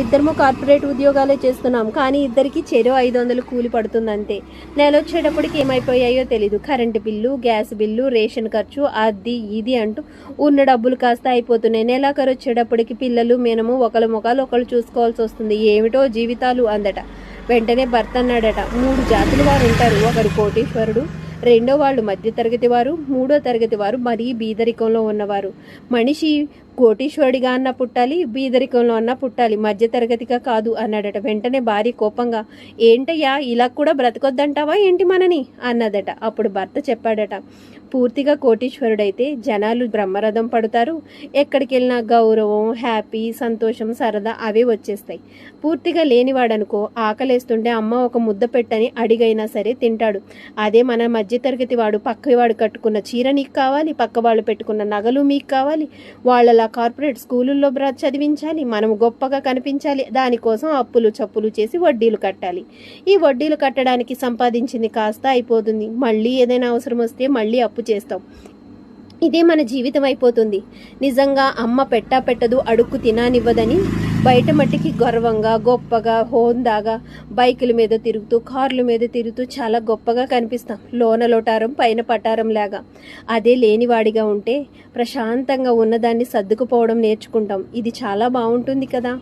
ఇద్దరము కార్పొరేట్ ఉద్యోగాలే చేస్తున్నాం కానీ ఇద్దరికి చెరో ఐదు వందలు కూలి పడుతుంది అంతే నెల వచ్చేటప్పటికి ఏమైపోయాయో తెలీదు. Current bill gas bill ration ఖర్చు అది ఇది అంటూ ఉన్న డబ్బులు కాస్త అయిపోతున్నాయి. నెలాఖరు వచ్చేటప్పటికి పిల్లలు మేనము ఒకళ్ళ ముఖాలు ఒకళ్ళు చూసుకోవాల్సి వస్తుంది. ఏమిటో జీవితాలు అందట. వెంటనే భర్త అన్నాడట మూడు జాతులు వారు ఉంటారు. ఒకరు కోటీశ్వరుడు రెండో వాళ్ళు మధ్యతరగతి వారు మూడో తరగతి వారు మరీ బీదరికంలో ఉన్నవారు. మనిషి కోటీశ్వరుడిగా అన్న పుట్టాలి బీదరికంలో అన్న పుట్టాలి మధ్యతరగతిగా కాదు అన్నాడట. వెంటనే భార్య కోపంగా ఏంటయ్యా ఇలా కూడా బ్రతకొద్దంటావా ఏంటి మనని? అన్నదట. అప్పుడు భర్త చెప్పాడట పూర్తిగా కోటీశ్వరుడైతే జనాలు బ్రహ్మరథం పడతారు. ఎక్కడికి వెళ్ళినా గౌరవం హ్యాపీ సంతోషం సరదా అవే వచ్చేస్తాయి. పూర్తిగా లేనివాడనుకో ఆకలేస్తుంటే అమ్మ ఒక ముద్ద పెట్టని అడిగైనా సరే తింటాడు. అదే మన మధ్యతరగతి వాడు పక్కవాడు కట్టుకున్న చీర నీకు కావాలి పక్క వాళ్ళు పెట్టుకున్న నగలు మీకు కావాలి వాళ్ళ ఇలా కార్పొరేట్ స్కూలుల్లో బ్రా చదివించాలి మనం గొప్పగా కనిపించాలి దానికోసం అప్పులు చప్పులు చేసి వడ్డీలు కట్టాలి. ఈ వడ్డీలు కట్టడానికి సంపాదించింది కాస్త అయిపోతుంది. మళ్ళీ ఏదైనా అవసరం వస్తే మళ్ళీ అప్పు చేస్తాం. ఇదే మన జీవితం అయిపోతుంది. నిజంగా అమ్మ పెట్టా పెట్టదు అడుక్కు తినానివ్వదని బయట మట్టికి గర్వంగా గొప్పగా హోందాగా బైకుల మీద తిరుగుతూ కార్ల మీద తిరుగుతూ చాలా గొప్పగా కనిపిస్తాం. లోన లోటారం పైన పటారం లాగా. అదే లేనివాడిగా ఉంటే ప్రశాంతంగా ఉన్నదాన్ని సర్దుకుపోవడం నేర్చుకుంటాం. ఇది చాలా బాగుంటుంది కదా.